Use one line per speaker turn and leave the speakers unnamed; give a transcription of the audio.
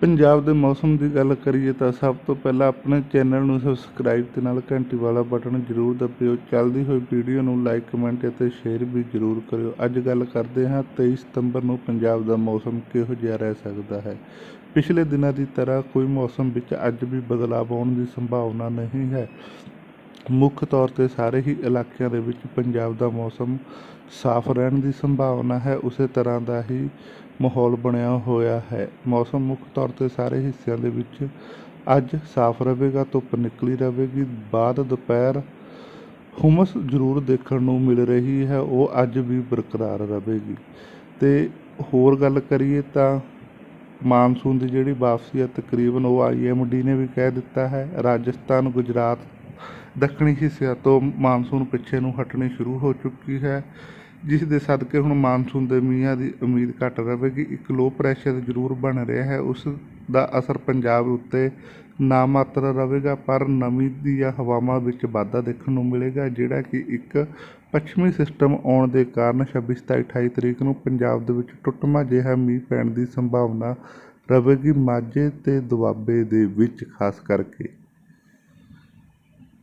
ਪੰਜਾਬ ਦੇ ਮੌਸਮ ਦੀ ਗੱਲ ਕਰੀਏ ਤਾਂ ਸਭ ਤੋਂ ਪਹਿਲਾਂ ਆਪਣੇ ਚੈਨਲ ਨੂੰ ਸਬਸਕ੍ਰਾਈਬ ਤੇ ਨਾਲ ਘੰਟੀ ਵਾਲਾ ਬਟਨ ਜ਼ਰੂਰ ਦਬਿਓ। ਚੱਲਦੀ ਹੋਈ ਵੀਡੀਓ ਨੂੰ ਲਾਈਕ ਕਮੈਂਟ ਅਤੇ ਸ਼ੇਅਰ ਵੀ ਜ਼ਰੂਰ ਕਰਿਓ। ਅੱਜ ਗੱਲ ਕਰਦੇ ਹਾਂ 23 ਸਤੰਬਰ ਨੂੰ ਪੰਜਾਬ ਦਾ ਮੌਸਮ ਕਿਹੋ ਜਿਹਾ ਰਹਿ ਸਕਦਾ ਹੈ। ਪਿਛਲੇ ਦਿਨਾਂ ਦੀ ਤਰ੍ਹਾਂ ਕੋਈ ਮੌਸਮ ਵਿੱਚ ਅੱਜ ਵੀ ਬਦਲਾਅ ਆਉਣ ਦੀ ਸੰਭਾਵਨਾ ਨਹੀਂ ਹੈ। ਮੁੱਖ ਤੌਰ ਤੇ ਸਾਰੇ ਹੀ ਇਲਾਕਿਆਂ ਦੇ ਵਿੱਚ ਪੰਜਾਬ ਦਾ ਮੌਸਮ ਸਾਫ਼ ਰਹਿਣ ਦੀ ਸੰਭਾਵਨਾ ਹੈ, ਉਸੇ ਤਰ੍ਹਾਂ ਦਾ ਹੀ ਮਾਹੌਲ ਬਣਿਆ ਹੋਇਆ ਹੈ। ਮੌਸਮ ਮੁੱਖ ਤੌਰ ਤੇ ਸਾਰੇ ਹਿੱਸਿਆਂ ਦੇ ਵਿੱਚ ਅੱਜ ਸਾਫ਼ ਰਹੇਗਾ, ਧੁੱਪ ਨਿਕਲੀ ਰਹੇਗੀ, ਬਾਅਦ ਦੁਪਹਿਰ ਹੁਮਸ ਜ਼ਰੂਰ ਦੇਖਣ ਨੂੰ ਮਿਲ ਰਹੀ ਹੈ, ਉਹ ਅੱਜ ਵੀ ਬਰਕਰਾਰ ਰਹੇਗੀ। ਤੇ ਹੋਰ ਗੱਲ ਕਰੀਏ ਤਾਂ ਮਾਨਸੂਨ ਦੀ ਜਿਹੜੀ ਵਾਪਸੀ ਹੈ, ਤਕਰੀਬਨ ਉਹ ਆਈਐਮਡੀ ਨੇ ਵੀ ਕਹਿ ਦਿੱਤਾ ਹੈ, ਰਾਜਸਥਾਨ, ਗੁਜਰਾਤ ਦੱਖਣੀ ਹਿੱਸਿਆਂ ਤੋਂ ਮਾਨਸੂਨ ਪਿੱਛੇ ਨੂੰ ਹਟਣੀ ਸ਼ੁਰੂ ਹੋ ਚੁੱਕੀ ਹੈ, ਜਿਸ ਦੇ ਸਦਕੇ ਹੁਣ ਮਾਨਸੂਨ ਦੇ ਮੀਂਹਾਂ ਦੀ ਉਮੀਦ ਘੱਟ ਰਹੇਗੀ ਇੱਕ ਲੋ ਪ੍ਰੈਸ਼ਰ ਜ਼ਰੂਰ ਬਣ ਰਿਹਾ ਹੈ, ਉਸ ਦਾ ਅਸਰ ਪੰਜਾਬ ਉੱਤੇ ਨਾ ਮਾਤਰ ਰਹੇਗਾ ਪਰ ਨਮੀ ਦੀਆਂ ਹਵਾਵਾਂ ਵਿੱਚ ਵਾਧਾ ਦੇਖਣ ਨੂੰ ਮਿਲੇਗਾ, ਜਿਹੜਾ ਕਿ ਇੱਕ ਪੱਛਮੀ ਸਿਸਟਮ ਆਉਣ ਦੇ ਕਾਰਨ 26 27 28 ਤਰੀਕ ਨੂੰ ਪੰਜਾਬ ਦੇ ਵਿੱਚ ਟੁੱਟਮਾ ਜਿਹਾ ਮੀਂਹ ਪੈਣ ਦੀ ਸੰਭਾਵਨਾ ਰਹੇਗੀ ਮਾਝੇ ਤੇ ਦੁਆਬੇ ਦੇ ਵਿੱਚ, ਖਾਸ ਕਰਕੇ।